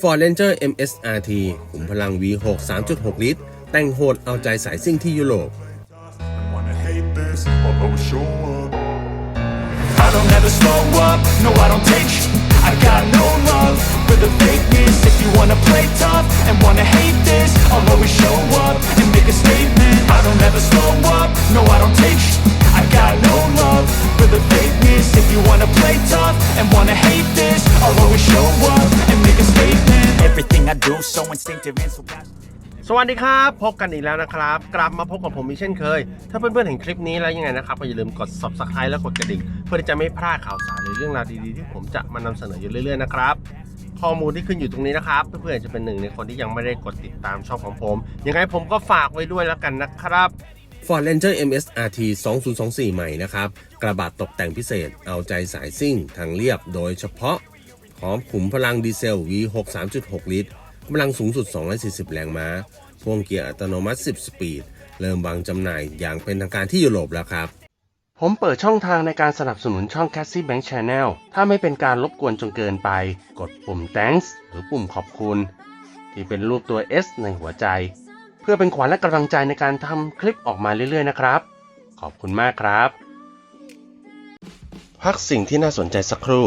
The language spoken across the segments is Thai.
Ford Ranger MSRT ขุมพลัง V6 3.6 ลิตร แต่งโหดเอาใจสายซิ่งที่ยุโรป If you wanna play tough and wanna hate this I'll always show up do so instinctive and so passionate สวัสดีครับ พบกันอีกแล้วนะครับ กลับมาพบกับผมอีกเช่นเคย ถ้าเพื่อนๆเห็นคลิปนี้แล้วยังไงนะครับก็อย่าลืมกด subscribe และกดกระดิ่ง เพื่อที่จะไม่พลาดข่าวสารหรือเรื่องราวดีๆ ที่ผมจะมานำเสนออยู่เรื่อยๆนะครับ ข้อมูลที่ขึ้นอยู่ตรงนี้นะครับ เพื่อนๆจะเป็นหนึ่งในคนที่ยังไม่ได้กดติดตามช่องของผม ยังไงผมก็ฝากไว้ด้วยแล้วกันนะครับ Ford Ranger MSRT 2024 ใหม่นะครับ กระบะตกแต่งพิเศษเอาใจสายซิ่งทางเรียบโดยเฉพาะพร้อมขุมพลังดีเซล V6 3.6 ลิตร กำลังสูงสุด 240 แรงม้า พ่วงเกียร์อัตโนมัติ 10 สปีด เริ่มวางจำหน่ายอย่างเป็นทางการที่ยุโรปแล้วครับ ผมเปิดช่องทางในการสนับสนุนช่อง Cassie Bank Channel ถ้าไม่เป็นการรบกวนจนเกินไป กดปุ่ม thanks หรือปุ่มขอบคุณ ที่เป็นรูปตัว S ในหัวใจ เพื่อเป็นขวัญและกำลังใจในการทำคลิปออกมาเรื่อยๆ นะครับ ขอบคุณมากครับ พักสิ่งที่น่าสนใจสักครู่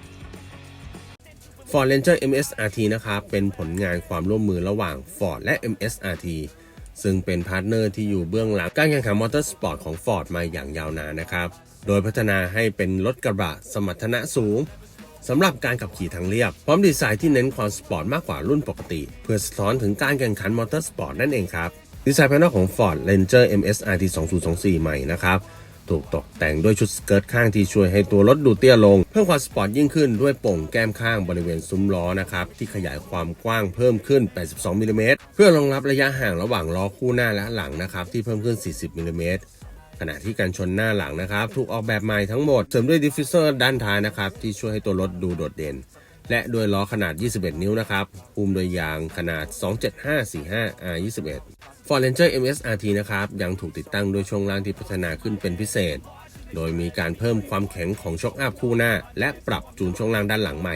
Ford Ranger MSRT นะครับ เป็นผลงานความร่วมมือระหว่าง Ford และ MSRT ซึ่งเป็นพาร์ทเนอร์ที่อยู่เบื้องหลังการแข่งขันมอเตอร์สปอร์ตของ Ford มาอย่างยาวนานนะครับ โดยพัฒนาให้เป็นรถกระบะสมรรถนะสูงสำหรับการขับขี่ทางเรียบ พร้อมดีไซน์ที่เน้นความสปอร์ตมากกว่ารุ่นปกติ เพื่อสะท้อนถึงการแข่งขันมอเตอร์สปอร์ตนั่นเองครับ ดีไซน์ภายนอกของ Ford Ranger MSRT 2024 ใหม่นะครับ ถูกตกแต่งด้วยชุดสเกิร์ตข้างที่ช่วยให้ตัวรถดูเตี้ยลง เพิ่มความสปอร์ตยิ่งขึ้นด้วยโป่งแก้มข้างบริเวณซุ้มล้อนะครับที่ขยายความกว้างเพิ่มขึ้น 82มิลลิเมตรเพื่อรองรับระยะห่างระหว่างล้อคู่หน้าและหลังนะครับที่เพิ่มขึ้น 40มิลลิเมตรขณะที่การชนหน้าหลังนะครับ ถูกออกแบบใหม่ทั้งหมดเสริมด้วยดิฟฟิวเซอร์ด้านท้ายนะครับ ที่ช่วยให้ตัวรถดูโดดเด่น และด้วยล้อขนาด 21 นิ้วนะครับหุ้มโดยยางขนาด 27545 R21 Ford Ranger MSRT นะครับ ยังถูกติดตั้งด้วยช่วงล่างที่พัฒนาขึ้นเป็นพิเศษ โดยมีการเพิ่มความแข็งของช็อคอัพคู่หน้า และปรับจูนช่วงล่างด้านหลังใหม่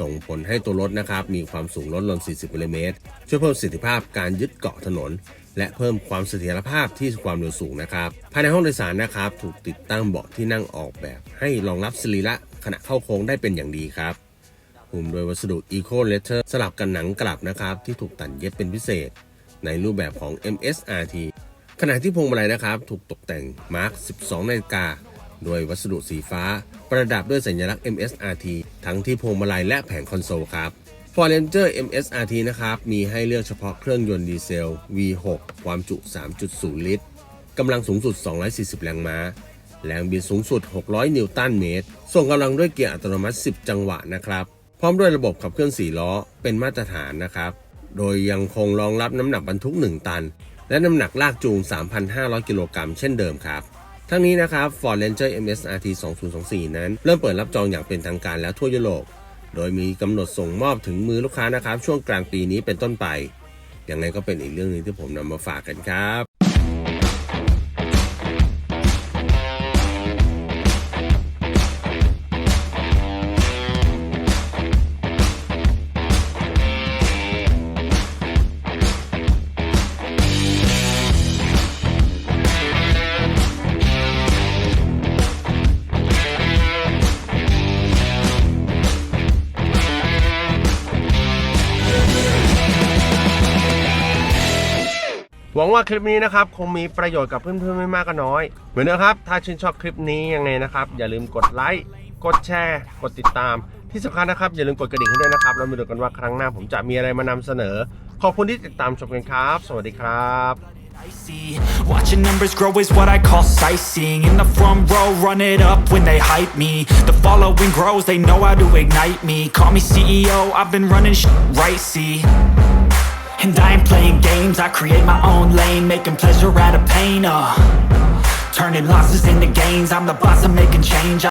ส่งผลให้ตัวรถนะครับ มีความสูงลดลง 40มิลลิเมตรช่วยเพิ่มประสิทธิภาพการยึดเกาะถนน และเพิ่มความเสถียรภาพที่ความเร็วสูงนะครับ ภายในห้องโดยสารนะครับ ถูกติดตั้งเบาะที่นั่งออกแบบ ให้รองรับสรีระขณะเข้าโค้งได้เป็นอย่างดีครับหุ้มโดยวัสดุ Eco Leather สลับกันหนังกลับนะครับที่ถูกตัดเย็บเป็นพิเศษ ในรูปแบบของ MSRT ขณะที่พวงมาลัยนะครับ ถูกตกแต่งมาร์ค 12 นาฬิกาโดยวัสดุสีฟ้า ประดับด้วยสัญลักษณ์ MSRT ทั้งที่พวงมาลัยและแผงคอนโซลครับ Ford Ranger MSRT นะครับ มีให้เลือกเฉพาะเครื่องยนต์ดีเซล V6 ความจุ 3.0 ลิตรกำลังสูงสุด 240 แรงม้า แรงบิดสูงสุด 600 นิวตันเมตร ส่งกำลังด้วยเกียร์อัตโนมัติ 10 จังหวะนะครับ พร้อมด้วยระบบขับเคลื่อน4ล้อ เป็นมาตรฐานนะครับ โดยยังคงรองรับน้ำหนักบรรทุก 1 ตัน และน้ำหนักลากจูง 3,500 กิโลกรัมเช่นเดิมครับ ทั้งนี้นะครับ Ford Ranger MSRT 2024 นั้น เริ่มเปิดรับจองอย่างเป็นทางการแล้วทั่วยุโรป โดยมีกำหนดส่งมอบถึงมือลูกค้านะครับ ช่วงกลางปีนี้เป็นต้นไปยังไงก็เป็นอีกเรื่องหนึงที่ผมนำมาฝากกันครับ หวังว่าคลิปนี้นะครับ คงมีประโยชน์กับเพื่อนๆไม่มากก็น้อย เหมือนเดิมครับ ถ้าชื่นชอบคลิปนี้ยังไงนะครับ อย่าลืมกดไลค์กดแชร์ กดติดตาม ที่สำคัญนะครับ อย่าลืมกดกระดิ่งให้ด้วยนะครับ แล้วมาดูกันว่าครั้งหน้าผมจะมีอะไรมานำเสนอ ขอบคุณที่ติดตามชมกันครับ สวัสดีครับ I see Watching numbers grow is what I call sightseeing In the front row, run it up when they hype me The following grows, they know how to ignite me Call me CEO, I've been running sh right, see And I ain't playing games, I create my own lane Making pleasure out of pain, uh. Turning losses into gains I'm the boss, I'm making change